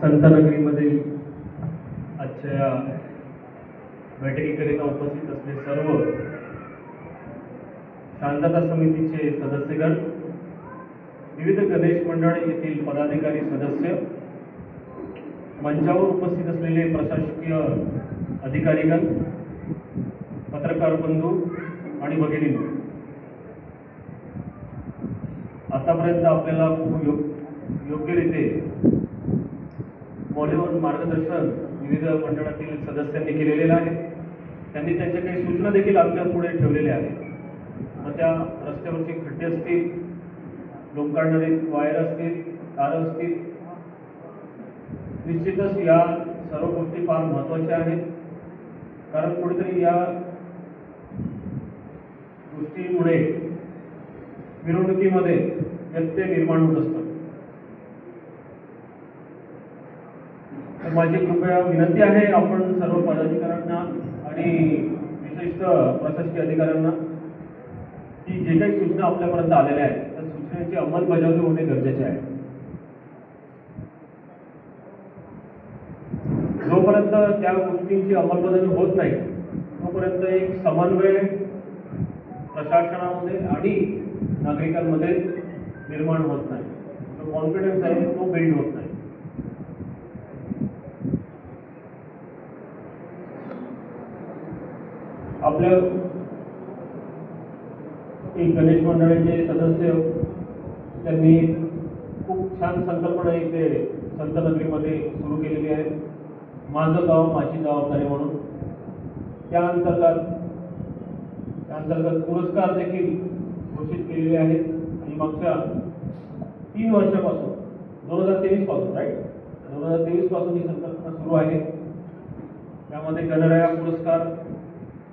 संतनगरीमधील आजच्या बैठकीकरिता उपस्थित असले सर्व शांतता समितीचे सदस्यगण विविध गणेश मंडळ येथील पदाधिकारी सदस्य मंचावर उपस्थित असलेले प्रशासकीय अधिकारीगण पत्रकार बंधू आणि भगिनी. आतापर्यंत आपल्याला खूप योग योग्यरीते मौल्यवान मार्गदर्शन विविध मंडळातील सदस्यांनी केलेले आहे. त्यांनी त्यांच्या काही सूचना देखील आमच्या पुढे ठेवलेल्या आहेत. मग त्या रस्त्यावरचे खड्डे असतील लोक काढणारे वायर असतील कार असतील निश्चितच या सर्व गोष्टी फार महत्त्वाच्या आहेत. कारण कुठेतरी या गोष्टीमुळे मिरवणुकीमध्ये व्यत्यय निर्माण होत असतात तर माझी कृपया विनंती आहे आपण सर्व पदाधिकाऱ्यांना आणि विशिष्ट प्रशासकीय अधिकाऱ्यांना की जे काही सूचना आपल्यापर्यंत आलेल्या आहेत त्या सूचनेची अंमलबजावणी होणे गरजेचे आहे. जोपर्यंत त्या गोष्टींची अंमलबजावणी होत नाही तोपर्यंत एक समन्वय प्रशासनामध्ये आणि नागरिकांमध्ये निर्माण होत नाही. जो कॉन्फिडन्स आहे तो बिल्ड होत नाही. आपल्या एक गणेश मंडळाचे सदस्य त्यांनी खूप छान संकल्पना इथे संत नगरीमध्ये सुरू केलेली आहे. माझं गाव माझी जबाबदारी म्हणून. त्या अंतर्गत त्या अंतर्गत पुरस्कार देखील घोषित केलेले आहेत. आणि मागच्या तीन वर्षापासून दोन हजार तेवीसपासून राईट दोन हजार तेवीसपासून ही संकल्पना सुरू आहे. त्यामध्ये गणराया पुरस्कार